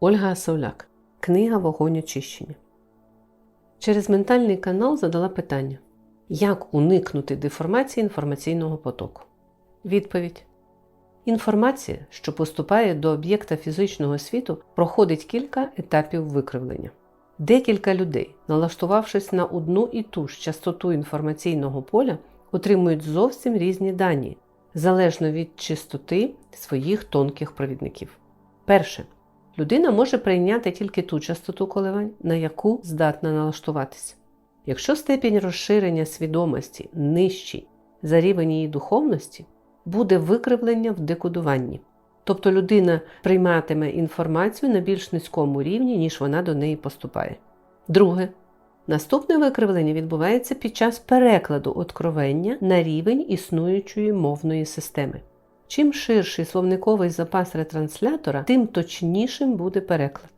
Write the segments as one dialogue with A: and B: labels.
A: Ольга Асауляк. Книга Вогонь очищення. Через ментальний канал задала питання: Як уникнути деформації інформаційного потоку? Відповідь: Інформація, що поступає до об'єкта фізичного світу, проходить кілька етапів викривлення. Декілька людей, налаштувавшись на одну і ту ж частоту інформаційного поля, отримують зовсім різні дані, залежно від чистоти своїх тонких провідників. Перше. Людина може прийняти тільки ту частоту коливань, на яку здатна налаштуватися. Якщо степінь розширення свідомості нижчий за рівень її духовності, буде викривлення в декодуванні. Тобто людина прийматиме інформацію на більш низькому рівні, ніж вона до неї поступає. Друге. Наступне викривлення відбувається під час перекладу откровення на рівень існуючої мовної системи. Чим ширший словниковий запас ретранслятора, тим точнішим буде переклад.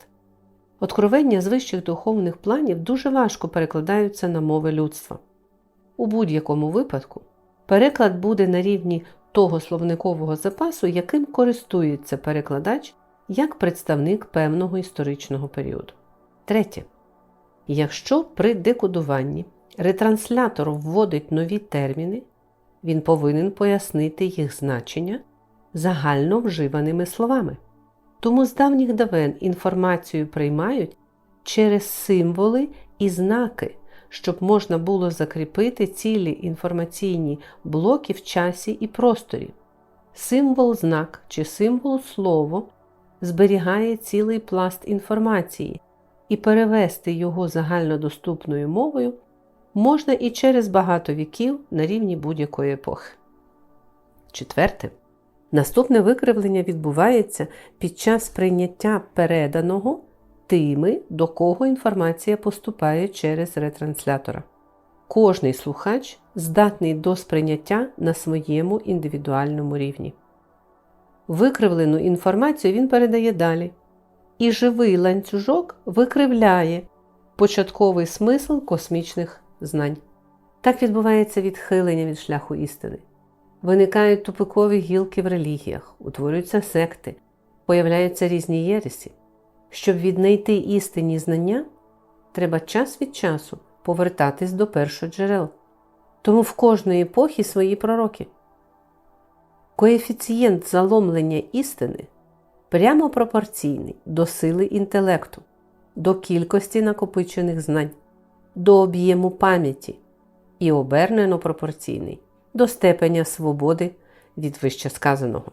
A: Откровення з вищих духовних планів дуже важко перекладаються на мови людства. У будь-якому випадку переклад буде на рівні того словникового запасу, яким користується перекладач як представник певного історичного періоду. Третє. Якщо при декодуванні ретранслятор вводить нові терміни, він повинен пояснити їх значення загально вживаними словами. Тому з давніх давен інформацію приймають через символи і знаки, щоб можна було закріпити цілі інформаційні блоки в часі і просторі. Символ знак чи символ слово зберігає цілий пласт інформації, і перевести його загальнодоступною мовою можна і через багато віків на рівні будь-якої епохи. Четверте. Наступне викривлення відбувається під час прийняття переданого тими, до кого інформація поступає через ретранслятора. Кожний слухач здатний до сприйняття на своєму індивідуальному рівні. Викривлену інформацію він передає далі, і живий ланцюжок викривляє початковий смисл космічних знань. Так відбувається відхилення від шляху істини. Виникають тупикові гілки в релігіях, утворюються секти, появляються різні єресі. Щоб віднайти істинні знання, треба час від часу повертатись до першоджерел. Тому в кожної епохи свої пророки. Коефіцієнт заломлення істини прямо пропорційний до сили інтелекту, до кількості накопичених знань, до об'єму пам'яті і обернено пропорційний до степеня свободи від вищесказаного.